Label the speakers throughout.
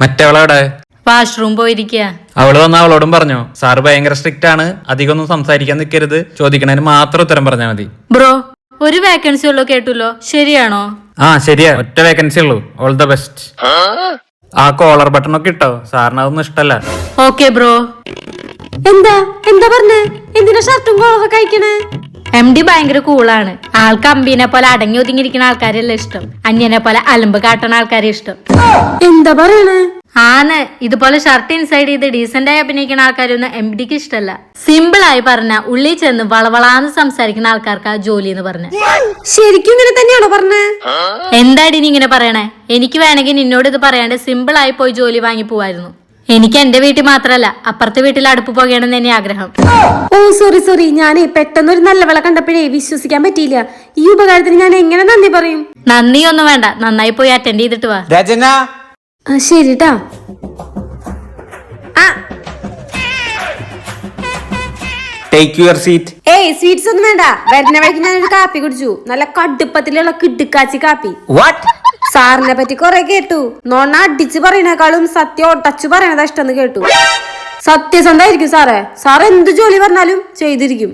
Speaker 1: മറ്റവളവിടെ?
Speaker 2: Washroom പോയിരിക്കുക
Speaker 1: അവൾ വന്ന അവളോടും പറഞ്ഞോ സാറ് ഭയങ്കര സ്ട്രിക്റ്റ് ആണ് അധികം ഒന്നും സംസാരിക്കാൻ നിൽക്കരുത് ചോദിക്കണതിന് മാത്രം ഉത്തരം പറഞ്ഞാൽ മതി.
Speaker 2: ബ്രോ ഒരു വേക്കൻസി ഉള്ളൂ കേട്ടുല്ലോ ശരിയാണോ?
Speaker 1: ആ ശരിയാ ഒറ്റ വേക്കൻസി ഉള്ളൂ. ഓൾ ദ ബെസ്റ്റ് ആ കോളർ ബട്ടൺ ഒക്കെ ഇട്ടോ? സാറിന് അതൊന്നും ഇഷ്ടല്ല.
Speaker 2: Okay bro.
Speaker 3: എന്താ? എന്താ പറഞ്ഞേ? എന്തിനാ ഷർട്ടും കോളൊക്കെ കഴിക്കണേ
Speaker 2: എം ഡി ഭയങ്കര കൂളാണ് ആൾക്ക് അമ്പീനെ പോലെ അടങ്ങി ഒതുങ്ങിയിരിക്കുന്ന ആൾക്കാരല്ല ഇഷ്ടം? അന്യനെ പോലെ അലമ്പ് കാട്ടുന്ന ആൾക്കാരെ ഇഷ്ടം.
Speaker 3: എന്താ പറയണേ?
Speaker 2: ആണ് ഇതുപോലെ ഷർട്ട് ഇൻസൈഡ് ചെയ്ത് ഡീസന്റ് ആയി അഭിനയിക്കുന്ന ആൾക്കാരൊന്നും എം ഡിക്ക് ഇഷ്ടമല്ല സിമ്പിൾ ആയി പറഞ്ഞ ഉള്ളിൽ ചെന്ന് വളവളാന്ന് സംസാരിക്കുന്ന ആൾക്കാർക്ക് ആ ജോലി എന്ന് പറഞ്ഞു.
Speaker 3: ശരിക്കും ഇങ്ങനെ തന്നെയാണോ പറഞ്ഞേ?
Speaker 2: എന്താടി നീ ഇങ്ങനെ പറയണേ? എനിക്ക് വേണമെങ്കിൽ നിന്നോട് ഇത് പറയാണ്ട് സിമ്പിൾ ആയി പോയി ജോലി വാങ്ങി പോവായിരുന്നു. എനിക്ക് എന്റെ വീട്ടിൽ മാത്രല്ല അപ്പുറത്തെ വീട്ടിൽ അടുപ്പ് പോകണമെന്ന് തന്നെ ആഗ്രഹം.
Speaker 3: ഓ സോറി സോറി ഞാൻ പെട്ടെന്ന് ഒരു നല്ല വിള കണ്ടപ്പോഴേ വിശ്വസിക്കാൻ പറ്റിയില്ല. ഈ ഉപകാരത്തിന് ഞാൻ എങ്ങനെ നന്ദി പറയും?
Speaker 2: നന്ദിയൊന്നും വേണ്ട നന്നായി പോയി അറ്റൻഡ് ചെയ്തിട്ട് വാ.
Speaker 1: രചന.
Speaker 3: ആ, ശരിട്ടാ ആ.
Speaker 1: ടേക്ക് യുവർ സീറ്റ്
Speaker 3: ഏയ് സ്വീറ്റ്സ് ഒന്നും വേണ്ട. വരുന്ന വഴിക്ക് ഞാനൊരു കാപ്പി കുടിച്ചു. നല്ല കടുപ്പത്തിലുള്ള കിടുക്കാച്ചി കാപ്പി.
Speaker 1: വാട്ട്
Speaker 3: സാറിനെ പറ്റി കൊറേ കേട്ടു. നോണ അടിച്ചു പറയണേക്കാളും സത്യം ഒട്ടച്ചു പറയണതാ ഇഷ്ടം കേട്ടു. സത്യസന്ധായിരിക്കും സാറേ. സാർ എന്ത് ജോലി പറഞ്ഞാലും ചെയ്തിരിക്കും.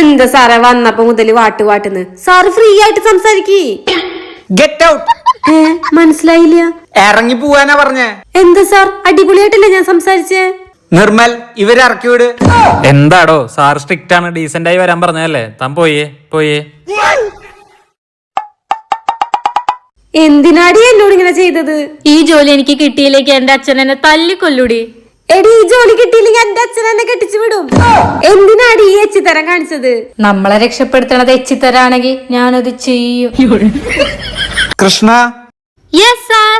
Speaker 3: എന്ത് സാറേ വന്നപ്പോ മുതൽ വാട്ട് വാട്ടുന്ന്? സാറ് ഫ്രീ ആയിട്ട് സംസാരിക്കേ.
Speaker 1: ഗെറ്റ് ഔട്ട്
Speaker 3: ഏ മനസ്സിലായില്ല.
Speaker 1: ഇറങ്ങി പോവാനാ പറഞ്ഞേ.
Speaker 3: എന്താ സാർ? അടിപൊളിയായിട്ടല്ലേ ഞാൻ സംസാരിച്ചേ?
Speaker 1: നിർമ്മൽ ഇവർ ഇറക്കി വിട്. എന്താടോ സാർ സ്ട്രിക്റ്റ് ആണ്. ഡീസെന്റ് ആയി വരാൻ പറഞ്ഞതല്ലേ? താൻ പോയേ പോയേ.
Speaker 3: എന്തിനാടി എന്നോട് ഇങ്ങനെ ചെയ്തത്?
Speaker 2: ഈ ജോലി എനിക്ക് കിട്ടിയില്ലെങ്കിൽ എന്റെ അച്ഛൻ എന്നെ തല്ലിക്കൊല്ലൂടി.
Speaker 3: എടി ഈ ജോലി കിട്ടിയില്ലെങ്കിൽ എന്റെ അച്ഛൻ എന്നെ കെട്ടിച്ചു വിടും. എന്തിനാടി ഈ എച്ചിത്തരം കാണിച്ചത്?
Speaker 2: നമ്മളെ രക്ഷപ്പെടുത്തണത് എച്ചിത്തരാണെങ്കിൽ ഞാനത് ചെയ്യും.
Speaker 1: കൃഷ്ണ?
Speaker 2: Yes sir